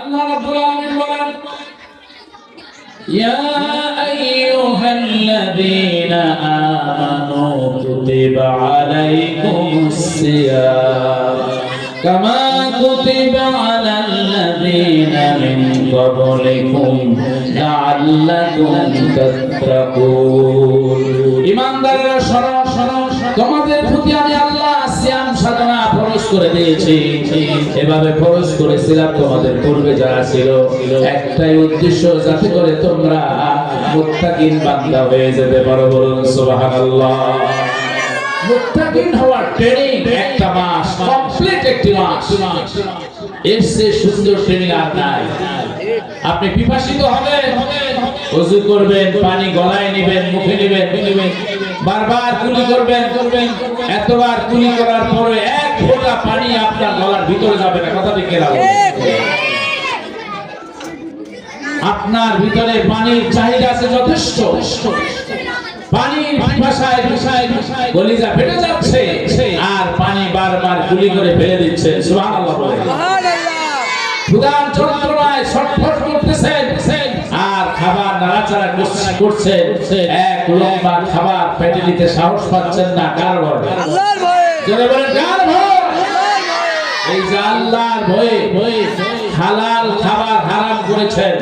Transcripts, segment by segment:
আল্লাহ রাব্বুল আলামিন বলেন, ইয়া আইয়ুহাল্লাযীনা আমানু কুতিবা আলাইকুমুস সিয়াম, কামা কুতিবা আলাল্লাযীনা মিন ক্বাবলিকুম লাআল্লাকুম তাত্তাকুন। ঈমানদাররা শোনো শোনো তোমাদের প্রতি আমি আল্লাহ সাধনা ফরজ করে দিয়েছি। এভাবে ফরজ করেছিলাম তোমাদের পূর্বে যারা ছিল। একটাই উদ্দেশ্য, যাতে করে তোমরা মুত্তাকিন বান্দা হয়ে যেতে পারো বলুন সুবহানাল্লাহ। মুত্তাকিন হওয়ার ট্রেনিং একটা মাস কমপ্লিট মাস। এর চেয়ে সুন্দর ট্রেনিং আর নাই। আপনি পিপাসিত হবেন ওযু করবেন, পানি গলায় নেবেন, মুখে নেবেন নেবেন বারবার কুলি করবেন করবেন এতবার কুলি করার পরে এক ফোঁটা পানি আপনার গলার ভিতরে যাবে না। কথা ঠিক আপনার ভিতরে পানির চাহিদা আছে যথেষ্ট। পানির ভাষায় ভাষায় গলিজা ফেটে যাচ্ছে। আর পানি বারবার গুলি করে ফেলে দিচ্ছে। সুবহানাল্লাহ বলে। ক্ষুধার যন্ত্রণায় ছটফট করছেন এক লম্বা খাবার পেটে নিতে সাহস পাচ্ছেন না কার ভয়ে? কার এই যে আল্লাহর ভয়ে ভয়ে হালাল খাবার হারাম করেছেন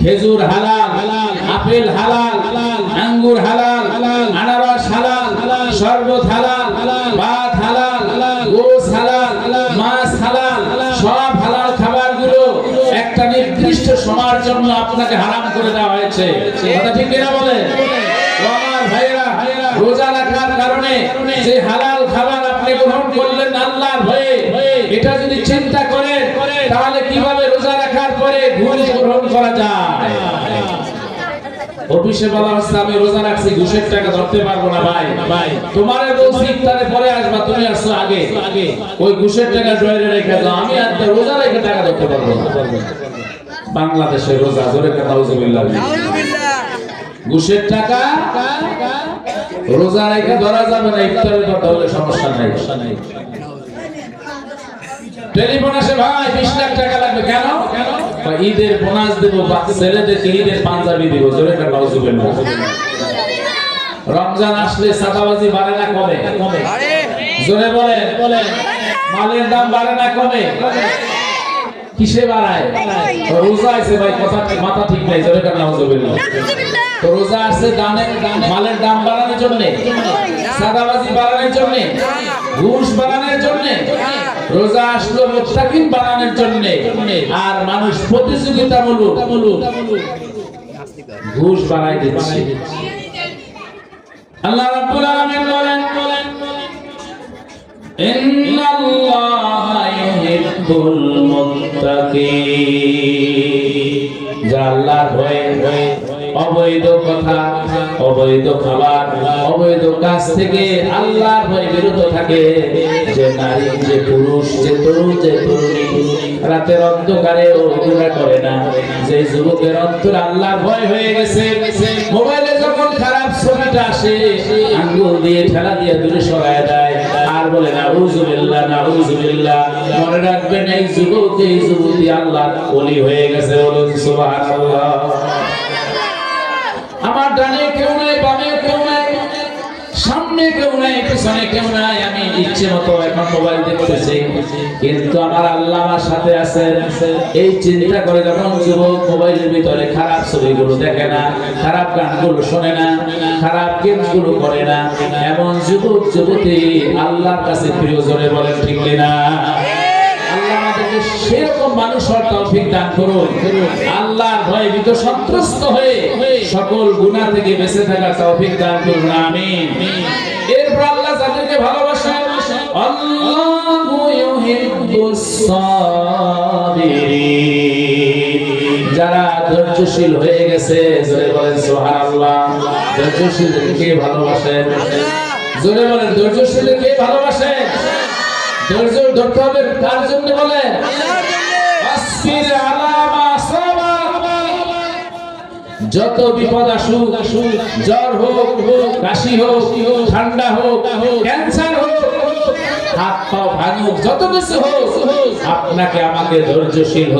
খেজুর হালাল আপেল হালাল আঙ্গুর হালাল আনারস হালাল শরবত হালাল ভাত হালাল গোস হালাল মাছ হালাল সব হালাল খাবারগুলো একটা নির্দিষ্ট সময়ের জন্য আপনাকে হারাম করে দেওয়া হয়েছে। কথা ঠিক কিনা ভাইয়েরা, রোজা রাখার কারণে যে হালাল খাবার আপনি গ্রহণ করলেন আল্লাহর ভয়ে এটা যদি চিন্তা করেন, তাহলে কীভাবে রোজা রাখার পরে ঘুষ গ্রহণ করা যায়? অফিসে বলা হচ্ছে, আমি রোজা রাখছি, ঘুষের টাকা ধরতে পারব না ভাই। ভাই তোমার বলছি ইফতারে পরে আসবা, তুমি আসছো আগে। ওই ঘুষের টাকা ড্রয়ারে রেখে দাও, আমি আর রোজা রেখে টাকা ধরতে পারব না। বাংলাদেশের রোজা জোরে কথা ঘুষের টাকা? রোজা রেখে ধরা যাবে না ইফতারের কথা হলে সমস্যা নাই। টেলিফোন আসে ভাই বিশ লাখ টাকা লাগবে। কেন? ঈদের বোনাস দেব ছেলেদেরকে ঈদের পাঞ্জাবি দিব। জোরে রমজান আসলে সাদাবাজি বাড়ে না কমে? জোরে বলেন বলেন। মালের দাম বাড়ে না কমে? কিসে বাড়ায়? রোজা আছে ভাই কথা মাথা ঠিক নাই জোরে কাটা উজুবেন তো রোজা আসছে দানে মালের দাম বাড়ানোর জন্য সাদাবাজি বাড়ানোর জন্য ঘুষ বাড়ানোর জন্য রোজা আসলো মুস্তাকিম বাড়ানোর জন্য আর মানুষ প্রতিযোগিতামূলক ঘুষ বাড়াই দিচ্ছে। আল্লাহ রাব্বুল আলামিন বলেন ইন্নাল্লাহা ইউহিব্বুল অবৈধ কথা, অবৈধ খাবার, অবৈধ কাজ থেকে আল্লাহর ভয়ে বিরত থাকে। নারী, যে পুরুষ, যে তরুণ, যে রাতের অন্ধকারে ও করে না। যে যুবকের অন্তর আল্লাহর ভয় হয়ে গেছে, মোবাইলে যখন খারাপ ছবিটা আসে, আঙ্গুল দিয়ে ঠেলা দিয়ে দূরে সরায় দেয়। আর বলে না উজুবিল্লাহ না উজুবিল্লাহ মনে রাখবেন এই যুবক এই যুবতী আল্লাহ ওলি হয়ে গেছে বলুন সুবহানাল্লাহ। আমার ডানে কেউ নাই বামে কেউ আল্লাহ খারাপ গানগুলো শোনে না, খারাপ করে না, এমন যুবক, যুবতী আল্লাহর কাছে প্রিয়জনে বলেন, ঠিক না? সেরকম মানুষ তৌফিক দান করুন। সন্ত্রস্ত হয়ে সকল গুনাহ থেকে বেঁচে থাকার তৌফিক দান করুন। আমিন। ভালোবাসেন আল্লাহু ইউহিব্বুস সাবিরিন। যারা ধৈর্যশীল হয়ে গেছে জোরে বলেন সুবহানাল্লাহ। ধৈর্যশীলদেরকে কে ভালোবাসেন জোরে বলেন ধৈর্যশীলদেরকে কে ভালোবাসেন ধৈর্য ধরতে হবে কার জন্য বলেন? আল্লাহর জন্য? যত বিপদ আসুক আসুক জ্বর হোক হোক কাশি হোক, ঠান্ডা হোক, ক্যান্সার হোক হাত পা ভাঙুক, যত কিছু হোক, আপনাকে আমাকে ধৈর্যশীল